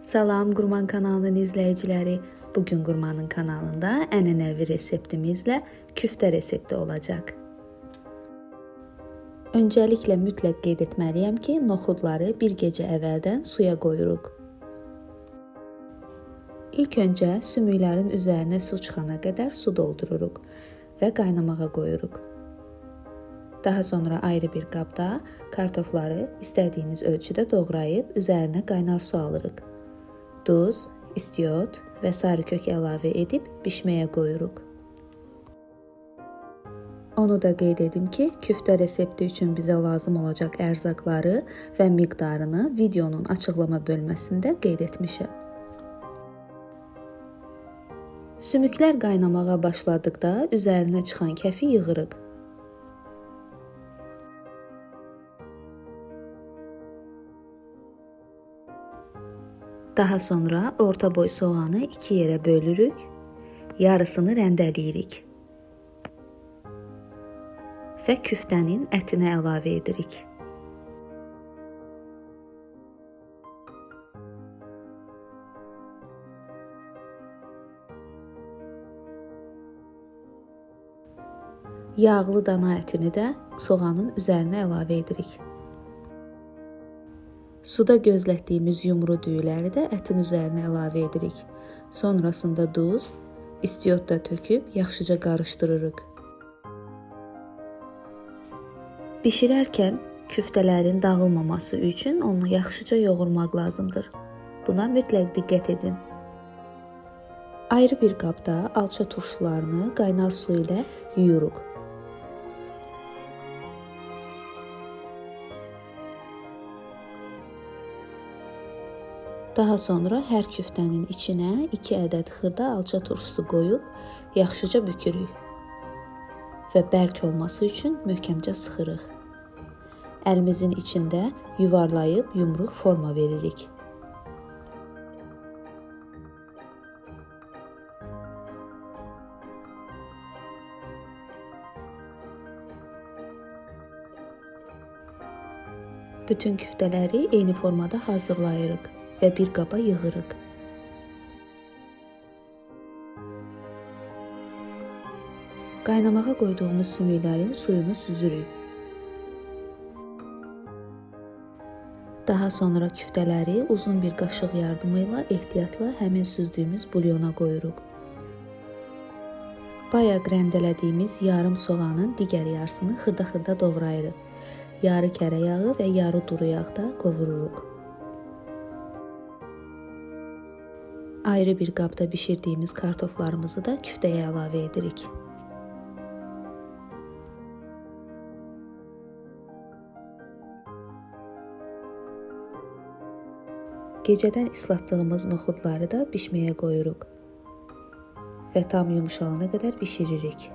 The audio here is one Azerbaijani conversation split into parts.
Salam Qurman kanalının izləyiciləri. Bu gün Qurmanın kanalında ənənəvi reseptimizlə küftə resepti olacaq. Öncəliklə mütləq qeyd etməliyəm ki, noxudları bir gecə əvvəldən suya qoyuruq. İlk öncə sümüklərin üzərinə su çıxana qədər su doldururuq və qaynamağa qoyuruq. Daha sonra ayrı bir qabda kartofları istədiyiniz ölçüdə doğrayıb üzərinə qaynar su alırıq. Duz, istiot və sarı kök əlavə edib bişməyə qoyuruq. Onu da qeyd edim ki, küftə resepti üçün bizə lazım olacaq ərzaqları və miqdarını videonun açıqlama bölməsində qeyd etmişəm. Sümüklər qaynamağa başladıqda üzərinə çıxan kəfi yığırıq. Daha sonra orta boy soğanı iki yerə bölürük. Yarısını rəndələyirik. Və küftənin ətinə əlavə edirik. Yağlı dana ətini də soğanın üzərinə əlavə edirik. Suda gözlətdiyimiz yumru düyüləri də ətin üzərinə əlavə edirik. Sonrasında duz, istiot da töküb yaxşıca qarışdırırıq. Bişirərkən küftələrin dağılmaması üçün onu yaxşıca yoğurmaq lazımdır. Buna mütləq diqqət edin. Ayrı bir qabda alça turşularını qaynar su ilə yuyuruq. Daha sonra hər küftənin içinə 2 ədəd xırda alça turşusu qoyub yaxşıca bükürük və bərk olması üçün möhkəmcə sıxırıq. Əlimizin içində yuvarlayıb yumruq forma veririk. Bütün küftələri eyni formada hazırlayırıq və bir qaba yığırıq. Qaynamağa qoyduğumuz sümüklərin suyunu süzürük. Daha sonra küftələri uzun bir qaşıq yardımı ilə ehtiyatla həmin süzdüyümüz bulyona qoyuruq. Bayaq rəndələdiyimiz yarım soğanın digər yarısını xırda-xırda doğrayırıq. Yarı kərə yağı və yarı duru yağda qovururuq. Ayrı bir qabda bişirdiyimiz kartoflarımızı da küftəyə əlavə edirik. Gecədən islatdığımız noxudları da bişməyə qoyuruq və tam yumşalana qədər bişiririk.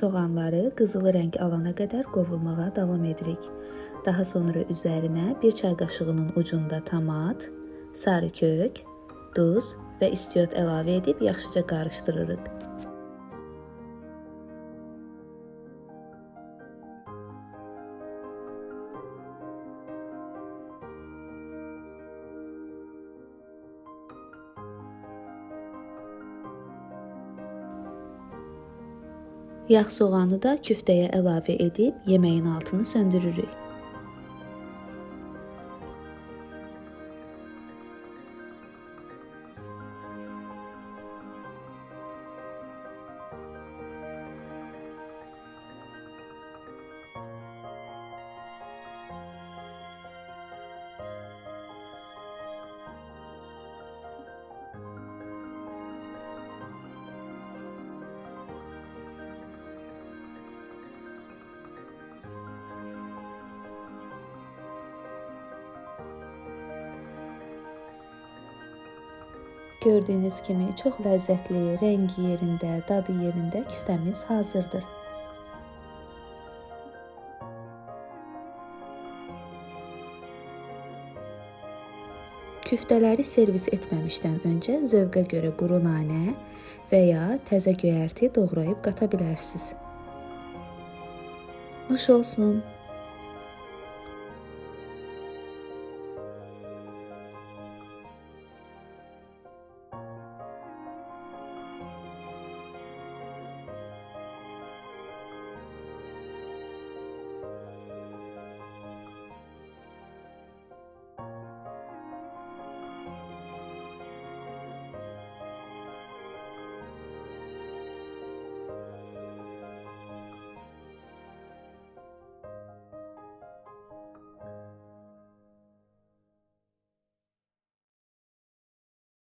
Soğanları qızılı rəng alana qədər qovurmağa davam edirik. Daha sonra üzərinə 1 çay qaşığının ucunda tomat, sarı kök, duz və istiot əlavə edib yaxşıca qarışdırırıq. Yağ soğanı da küftəyə əlavə edib yeməyin altını söndürürük. Gördüyünüz kimi çox ləzzətli, rəngi yerində, dadı yerində küftəmiz hazırdır. Küftələri servis etməmişdən öncə zövqə görə quru nanə və ya təzə göyərti doğrayıb qata bilərsiniz. Nuş olsun.